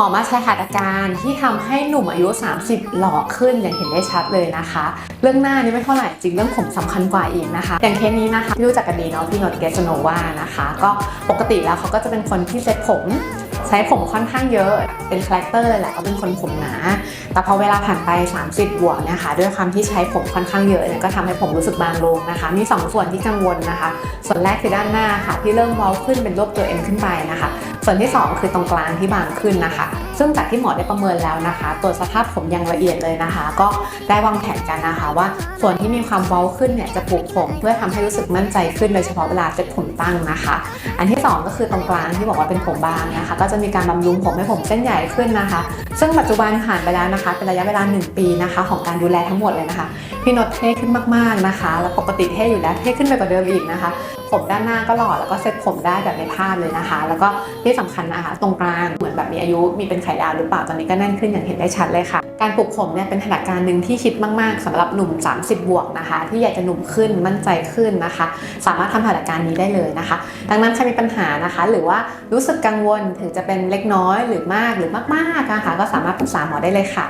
หมอมาใช้หัตถการที่ทำให้หนุ่มอายุ 30 หล่อขึ้นอย่างเห็นได้ชัดเลยนะคะ เรื่องหน้านี่ไม่เท่าไหร่จริงเรื่องผมสำคัญกว่าอีกนะคะ อย่างเคสนี้นะคะรู้จักกันดีเนาะพี่โนตเกสโนวานะคะ ก็ปกติแล้วเขาก็จะเป็นคนที่เซ็ตผมใช้ผมค่อนข้างเยอะ เป็นคาแรคเตอร์เลยแหละเขาเป็นคนผมหนา แต่พอเวลาผ่านไป 30 บวกเนี่ยค่ะ ด้วยความที่ใช้ผมค่อนข้างเยอะเนี่ยก็ทำให้ผมรู้สึกบางลงนะคะ มี 2 ส่วนที่กังวลนะคะ ส่วนแรกคือด้านหน้าค่ะ ที่เริ่มเว้าขึ้นเป็นรูปตัว M ขึ้นไปนะคะ ส่วนที่ 2 คือตรงกลางที่บางขึ้นนะคะ ซึ่งจากที่หมอได้ประเมินแล้วนะคะตัวจสภาพผมอย่างละเอียดเลยนะคะ ก็ได้วางแผนกันนะคะ ว่าส่วนที่มีความเว้าขึ้นเนี่ยจะปลูกผมเพื่อทำให้รู้สึกมั่นใจขึ้นโดยเฉพาะเวลาเซ็ตผมตั้งนะคะ อันที่ 2 ก็คือตรงกลางที่บอกว่าเป็นผมบางนะคะ ก็จะมีการบำรุงผมให้ผมเส้นใหญ่ขึ้นนะคะ ซึ่งปัจจุบันผ่านไปแล้วนะคะ เป็นระยะเวลา 1 ปีนะคะ ของการดูแลทั้งหมดเลยนะคะพี่นดเท่ขึ้นมากๆนะคะ แล้วปกติเท่อยู่แล้วเท่ขึ้นไปกว่าเดิมอีกนะคะ ผมด้านหน้าก็หล่อแล้วก็เซ็ตผมได้แบบในภาพเลยนะคะ แล้วก็ที่สำคัญนะคะ ตรงกลางเหมือนแบบมีอายุมีเป็นไข่ดาวหรือเปล่าตอนนี้ก็แน่นขึ้นอย่างเห็นได้ชัดเลยค่ะ การปลูกผมเนี่ยเป็นถนัดการหนึ่งที่คิดมาก ๆสำหรับหนุ่ม 30 บวกนะคะ ที่อยากจะหนุ่มขึ้นมั่นใจขึ้นนะคะ สามารถทำถนัดการนี้ได้เลยนะคะ ดังนั้นใครมีปัญหานะคะ หรือว่ารู้สึกกังวลถึงจะเป็นเล็กน้อยหรือมากหรือมากๆนะคะก็สามารถปรึกษาหมอได้เลยค่ะ